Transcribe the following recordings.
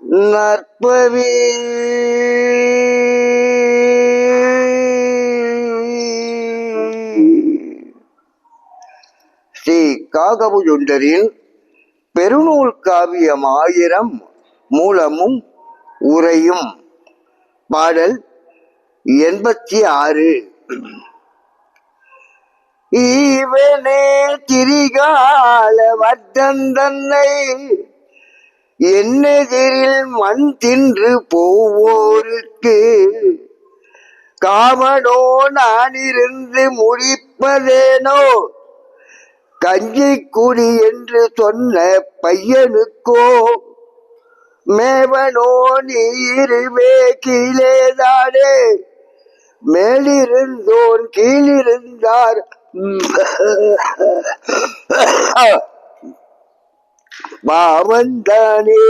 நற்பவி ஸ்ரீ காகபுஜுண்டரின் பெருநூல் காவியம் ஆயிரம் மூலமும் உரையும் பாடல் எண்பத்தி ஆறு. ஈவனே திரிகால வட்டந்தன்னை என்னெதிரில் மண் தின்று போவோருக்கு. காமனோ நான் இருந்து முடிப்பதேனோ கஞ்சி குடி என்று சொன்ன பையனுக்கோ? மேவனோ நீருவே கீழேதானே? மேலிருந்தோன் கீழிருந்தார். பாவந்தானே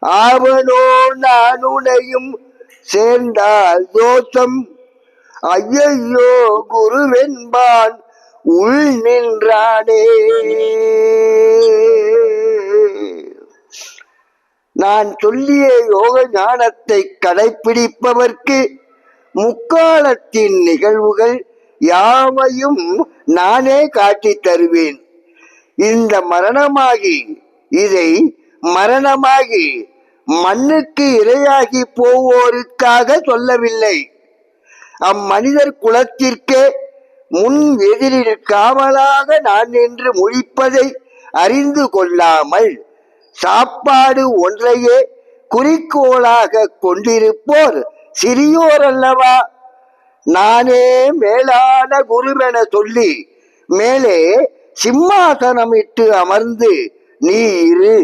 ஆவனோ நானுனையும் சேர்ந்தால் தோஷம் ஐயையோ குருவென்பான் உள் நின்றானே. நான் சொல்லிய யோக ஞானத்தை கடைபிடிப்பவர்க்கு முக்காலத்தின் நிகழ்வுகள் யாவையும் நானே காட்டித் தருவேன். இந்த மரணமாகி இதை மரணமாகி மண்ணுக்கு இரையாகி போவோருக்காக சொல்லவில்லை. அம்மனிதர் குலத்திற்கே முன் எதிரில் காவலாக நான் நின்று முழிப்பதை அறிந்து கொள்ளாமல் சாப்பாடு ஒன்றையே குறிக்கோளாக கொண்டிருப்போர் சிறியோர் அல்லவா நானே மேலான குருவென சொல்லி மேலே சிம்மாசனமிட்டு அமர்ந்து நீ இரு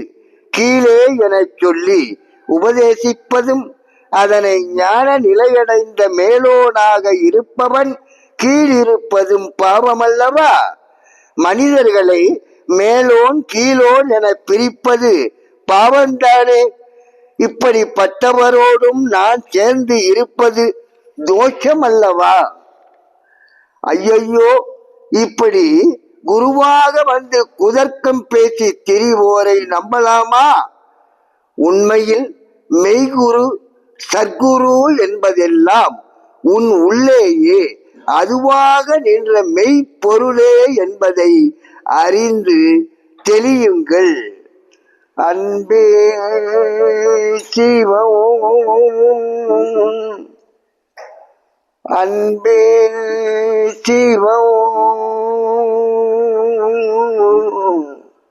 கீழே எனச் சொல்லி உபதேசிப்பதும் அதனை ஞான நிலையடைந்த மேலோனாக இருப்பவன் கீழிருப்பதும் பாவமல்லவா? மனிதர்களை மேலோன் கீழோன் என பிரிப்பது பாவம்தானே? இப்படிப்பட்டவரோடும் நான் சேர்ந்து இருப்பது தோஷம் அல்லவா ஐயையோ இப்படி குருவாக வந்து குதர்க்கம் பேசி திரிவோரை நம்பலாமா? உண்மையில் மெய்குரு சர்க்குரு என்பதெல்லாம் உன் உள்ளேயே. அதுவாக நின்ற மெய்ப்பொருளே என்பதை அறிந்து தெளியுங்கள். அன்பே சிவம். அன்பே சிவம்.